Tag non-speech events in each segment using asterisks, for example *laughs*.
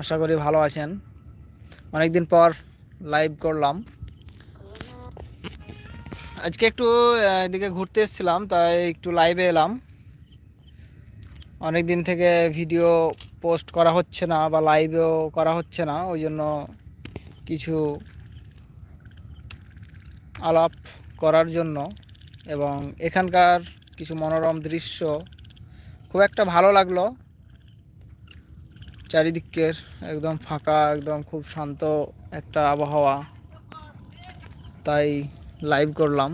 আশা করি ভালো আছেন। অনেকদিন পর লাইভ করলাম। আজকে একটু এদিকে ঘুরতে এসেছিলাম, তাই একটু লাইভে এলাম। অনেক দিন থেকে ভিডিও পোস্ট করা হচ্ছে না বা লাইভেও করা হচ্ছে না, ওই জন্য কিছু আলাপ করার জন্য এবং এখানকার কিছু মনোরম দৃশ্য খুব একটা ভালো লাগল। চারিদিকের একদম ফাঁকা, একদম খুব শান্ত একটা আবহাওয়া। তাই লাইভ করলাম।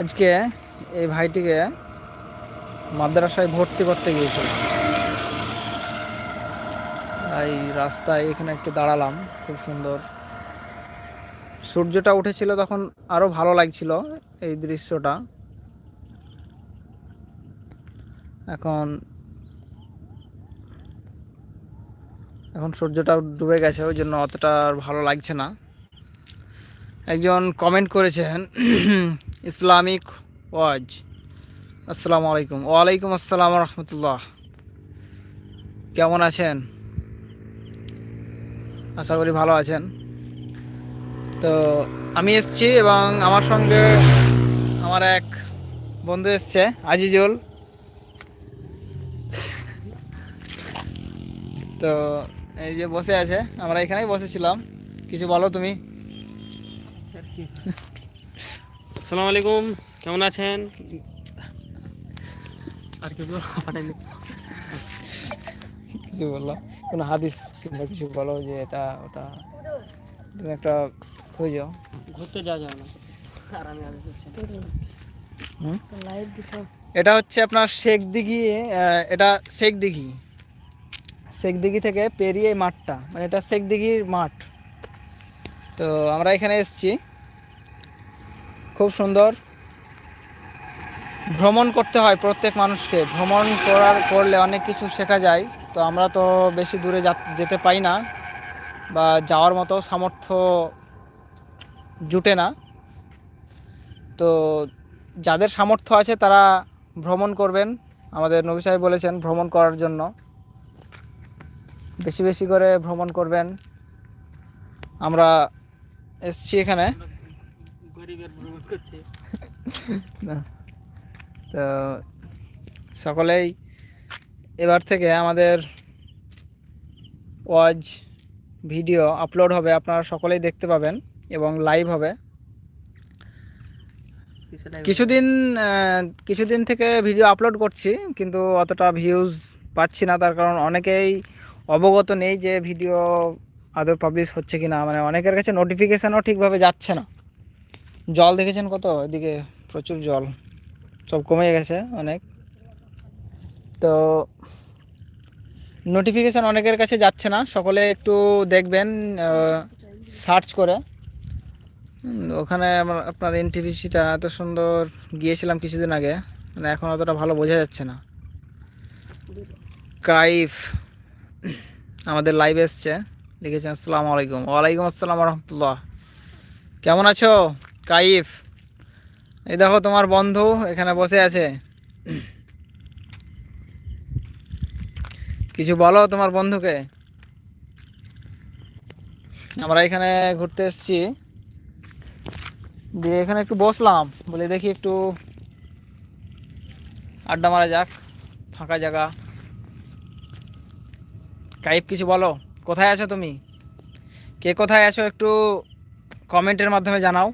আজকে এই ভাইটিকে মাদ্রাসায় ভর্তি করতে গিয়েছিল এই রাস্তায় এখানে একটু দাঁড়ালাম, খুব সুন্দর। সূর্যটা উঠেছিল তখন আরও ভালো লাগছিল এই দৃশ্যটা। এখন এখন সূর্যটা ডুবে গেছে, ওই জন্য অতটা আর ভালো লাগছে না। একজন কমেন্ট করেছেন, ইসলামিক ওয়াজ। আসসালামু আলাইকুম। ওয়ালাইকুম আসসালাম রহমতুল্লাহ। কেমন আছেন? আশা করি ভালো আছেন। তো আমি এসছি এবং আমার সঙ্গে আমার এক বন্ধু এসছে আজিজুল। তো এই যে বসে আছে আমরা এখানেই বসেছিলাম। কিছু বলো তুমি। আসসালামু আলাইকুম কেমন আছেন? আর কি বললাম কিছু বলল কোনো হাদিস কিংবা কিছু বলো যে এটা ওটা তুমি একটা খুঁজো ঘুরতে যাওয়া যাবে না। আর আমি আগে করছি লাইভ দিছ। এটা হচ্ছে আপনার শেখ দিঘি এটা শেখ দিঘি। শেখ দিঘি থেকে পেরিয়ে এই মাঠটা। মানে এটা শেখ দিঘির মাঠ। তো আমরা এখানে এসেছি। খুব সুন্দর। ভ্রমণ করতে হয় প্রত্যেক মানুষকে। ভ্রমণ করার করলে অনেক কিছু শেখা যায়। তো আমরা তো বেশি দূরে যেতে পাই না বা যাওয়ার মতো সামর্থ্য জুটে না। তো যাদের সামর্থ্য আছে তারা ভ্রমণ করবেন। আমাদের নবী সাহেব বলেছেন ভ্রমণ করার জন্য। বেশি বেশি করে ভ্রমণ করবেন। আমরা এসছি এখানে। *laughs* তো সকলেই এবার থেকে আমাদের ওয়াজ ভিডিও আপলোড হবে আপনারা সকলেই দেখতে পাবেন এবং লাইভ হবে। কিছুদিন কিছুদিন থেকে ভিডিও আপলোড করছি কিন্তু অতটা ভিউজ পাচ্ছি না তার কারণ অনেকেই অবগত নেই যে ভিডিও আদৌ পাবলিশ হচ্ছে কি না মানে অনেকের কাছে নোটিফিকেশানও ঠিকভাবে যাচ্ছে না। জল দেখেছেন কত? এদিকে প্রচুর জল। সব কমে গেছে অনেক। তো নোটিফিকেশান অনেকের কাছে যাচ্ছে না, সকলে একটু দেখবেন সার্চ করে। ওখানে আমার, আপনার এনটিভিসিটা এত সুন্দর গিয়েছিলাম কিছুদিন আগে মানে এখন অতটা ভালো বোঝা যাচ্ছে না। কাইফ, আমাদের লাইভ এসছে, লিখেছেন, আসসালামু আলাইকুম। ওয়ালাইকুম আসসালাম রহমতুল্লাহ। কেমন আছো? কাইফ। এই দেখো তোমার বন্ধু এখানে বসে আছে। কিছু বলো তোমার বন্ধুকে? আমরা এখানে ঘুরতে এসেছি। দিয়ে এখানে একটু বসলাম বলে দেখি একটু আড্ডা মারা যাক ফাঁকা জায়গা। কাইপ কিছু বলো কোথায় আছো তুমি? কে কোথায় আছো একটু কমেন্টের মাধ্যমে জানাও।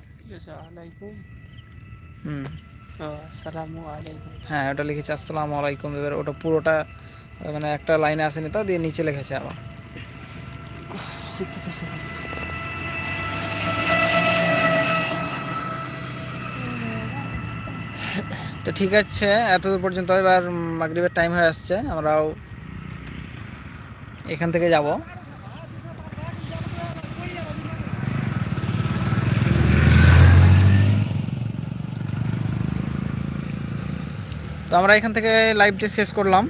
হুম। হ্যাঁ ওটা লিখেছি আসসালামু আলাইকুম এবার ওটা পুরোটা মানে একটা লাইনে আসেনি তো দিয়ে নিচে লিখেছে আবার। শিক্ষিত তো ঠিক আছে এত দূর পর্যন্ত এবার মাগরিবের টাইম হয়ে আসছে আমরাও এখান থেকে যাব। তো আমরা এখান থেকে লাইভটি শেষ করলাম।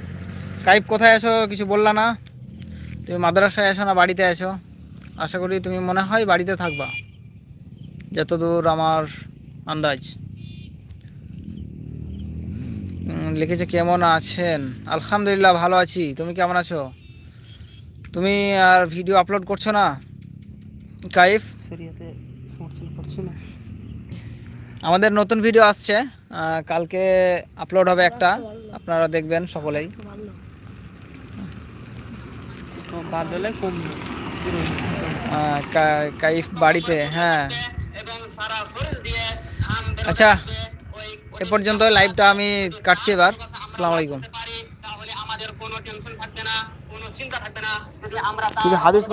কাইপ কোথায় আছো? কিছু বললা না? তুমি মাদ্রাসায় আছো না বাড়িতে আছো? আশা করি তুমি মনে হয় বাড়িতে থাকবা। যতদূর আমার আন্দাজ। লিখেছে কেমন আছেন? আলহামদুলিল্লাহ ভালো আছি। তুমি কেমন আছো? তুমি আর ভিডিও আপলোড করছ না? কাইফ? আমাদের নতুন ভিডিও আসছে। কালকে আপলোড হবে একটা। আপনারা দেখবেন সকলেই তো বাদ দিলে কম কাইফ বাড়িতে হ্যাঁ। আচ্ছা এ পর্যন্ত লাইভটা আমি কাটছি এবার। আসসালামু আলাইকুম। আমাদের কোনো টেনশন থাকবে না কোনো চিন্তা থাকবে না। যদি আমরা হাদিস